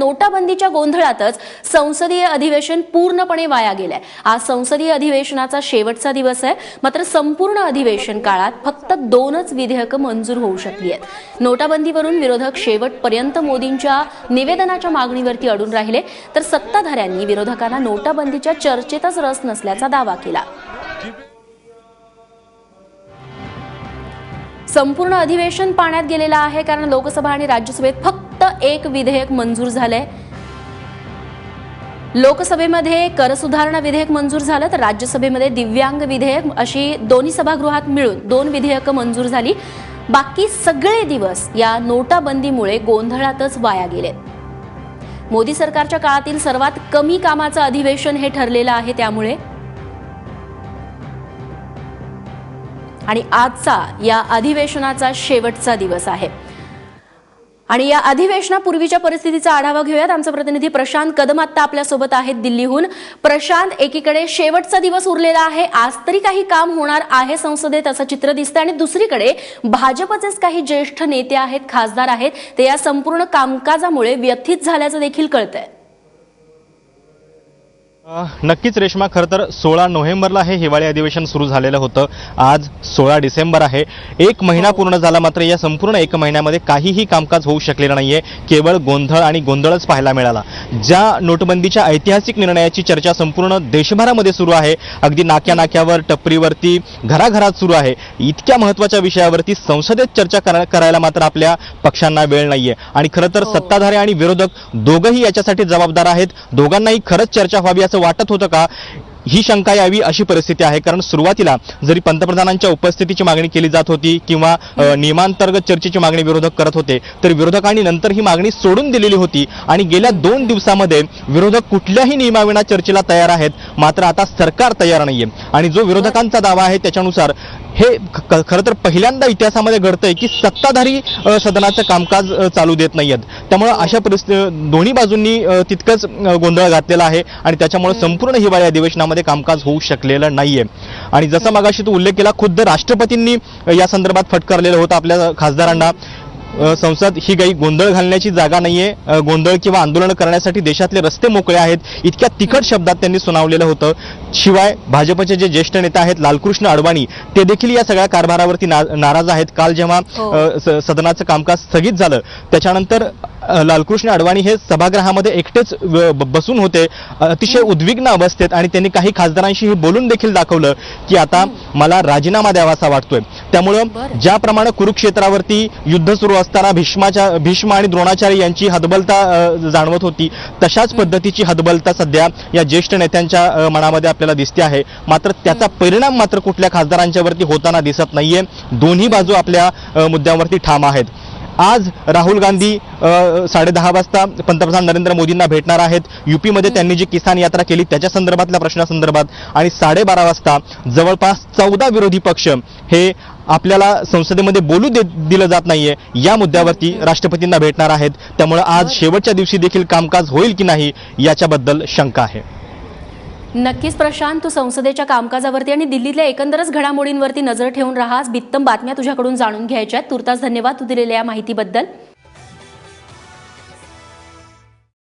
नोटाबंदीच्या गोंधळातच संसदीय अधिवेशन पूर्णपणे वाया गेलंय. आज संसदीय अधिवेशनाचा शेवटचा दिवस आहे. मात्र संपूर्ण अधिवेशन काळात फक्त दोनच विधेयकं मंजूर होऊ शकली आहेत. नोटाबंदीवरून विरोधक शेवटपर्यंत मोदींच्या निवेदनाच्या मागणीवरती अडून राहिले तर सत्ताधाऱ्यांनी विरोधकांना नोटाबंदीच्या चर्चेतच रस नसल्याचा दावा केला. संपूर्ण अधिवेशन पाण्यात गेलेलं आहे कारण लोकसभा आणि राज्यसभेत फक्त फक्त एक विधेयक मंजूर झालंय. लोकसभेमध्ये कर सुधारणा विधेयक मंजूर झालं तर राज्यसभेमध्ये दिव्यांग विधेयक अशी दोन्ही सभागृहात मिळून दोन विधेयकं मंजूर झाली. बाकी सगळे दिवस या नोटाबंदीमुळे गोंधळातच वाया गेले मोदी सरकारच्या काळातील सर्वात कमी कामाचं अधिवेशन हे ठरलेलं आहे त्यामुळे. आणि आजचा या अधिवेशनाचा शेवटचा दिवस आहे. आणि या अधिवेशनापूर्वीच्या परिस्थितीचा आढावा घेऊयात. आमचा प्रतिनिधी प्रशांत कदम आत्ता आपल्यासोबत आहेत दिल्लीहून. प्रशांत एकीकडे शेवटचा दिवस उरलेला आहे. आज तरी काही काम होणार आहे संसदेत असं चित्र दिसतं आणि दुसरीकडे भाजपचेच काही ज्येष्ठ नेते आहेत खासदार आहेत. ते या संपूर्ण कामकाजामुळे व्यथित झाल्याचं देखील कळतंय. नक्कीच रेश्मा खरं तर सोळा नोव्हेंबरला हे हिवाळी अधिवेशन सुरू झालेलं होतं. आज सोळा डिसेंबर आहे. एक महिना पूर्ण झाला मात्र या संपूर्ण एक महिन्यामध्ये काहीही कामकाज होऊ शकलेलं नाहीये. केवळ गोंधळ आणि गोंधळच पाहायला मिळाला. ज्या नोटबंदीच्या ऐतिहासिक निर्णयाची चर्चा संपूर्ण देशभरामध्ये सुरू आहे अगदी नाक्या नाक्यावर टपरीवरती घराघरात सुरू आहे. इतक्या महत्त्वाच्या विषयावरती संसदेत चर्चा करा- करायला मात्र आपल्या पक्षांना वेळ नाहीये. आणि खरं तर हो. सत्ताधारी आणि विरोधक दोघंही याच्यासाठी जबाबदार आहेत. दोघांनाही खरंच चर्चा व्हावी असं वाटत होतं का? ही शंका यावी अशी परिस्थिती आहे. कारण सुरुवातीला जरी पंतप्रधानांच्या उपस्थितीची मागणी केली जात होती किंवा नियमांतर्गत चर्चेची मागणी विरोधक करत होते तर विरोधकांनी नंतर ही मागणी सोडून दिलेली होती आणि गेल्या दोन दिवसामध्ये विरोधक कुठल्याही नियमाविना चर्चेला तयार आहेत. मात्र आता सरकार तयार नाहीये. आणि जो विरोधकांचा दावा आहे त्याच्यानुसार हे खरं तर पहिल्यांदा इतिहासामध्ये घडतंय की सत्ताधारी सदनाचं कामकाज चालू देत नाहीयेत. त्यामुळे अशा परिस्थिती दोन्ही बाजूंनी तितकंच गोंधळ घातलेला आहे आणि त्याच्यामुळे संपूर्ण हिवाळी अधिवेशनामध्ये कामकाज होऊ शकलेलं नाहीये. आणि जसं मगाशी तू उल्लेख केला खुद्द राष्ट्रपतींनी या संदर्भात फटकारलेलं होतं आपल्या खासदारांना. संसद ही काही गोंधळ घालण्याची जागा नाहीये. गोंधळ किंवा आंदोलन करण्यासाठी देशातले रस्ते मोकळे आहेत. इतक्या तिखट शब्दात त्यांनी सुनावलेलं होतं. शिवाय भाजपचे जे ज्येष्ठ नेते आहेत लालकृष्ण अडवाणी ते देखील या सगळ्या कारभारावरती ना- नाराज आहेत. काल जेव्हा हो. सदनाचं कामकाज स्थगित झालं त्याच्यानंतर लालकृष्ण अडवाणी हे सभागृहामध्ये एकटेच बसून होते. अतिशय उद्विग्न अवस्थेत आणि त्यांनी काही खासदारांशी हे बोलून देखील दाखवलं की आता मला राजीनामा द्यावासा वाटतोय. त्यामुळं. ज्याप्रमाणे कुरुक्षेत्रावरती युद्ध सुरू असताना भीष्माच्या भीष्म आणि द्रोणाचार्य यांची हतबलता जाणवत होती तशाच पद्धतीची हतबलता सध्या या ज्येष्ठ नेत्यांच्या मनामध्ये आपल्याला दिसते आहे. मात्र त्याचा परिणाम मात्र कुठल्या खासदारांच्या वरती होताना दिसत नाहीये. दोन्ही बाजू आपल्या मुद्द्यांवरती ठाम आहेत. आज राहुल गांधी अ, साडेदहा वाजता पंतप्रधान नरेंद्र मोदींना भेटणार आहेत. युपीमध्ये त्यांनी जी किसान यात्रा केली त्याच्या संदर्भातल्या प्रश्नासंदर्भात आणि साडेबारा वाजता जवळपास चौदा विरोधी पक्ष हे आपल्याला संसदेमध्ये बोलू दे दिलं जात नाहीये. या मुद्द्यावरती राष्ट्रपतींना भेटणार आहेत. त्यामुळे आज शेवटच्या दिवशी देखील कामकाज होईल की नाही याच्याबद्दल शंका आहे. नक्कीच प्रशांत तू संसदेच्या कामकाजावरती आणि दिल्लीतल्या एकंदरच घडामोडींवरती नजर ठेवून राहा बित्तम बातम्या तुझ्याकडून जाणून घ्यायच्या आहेत. तुर्तास धन्यवाद तू दिलेल्या या माहितीबद्दल.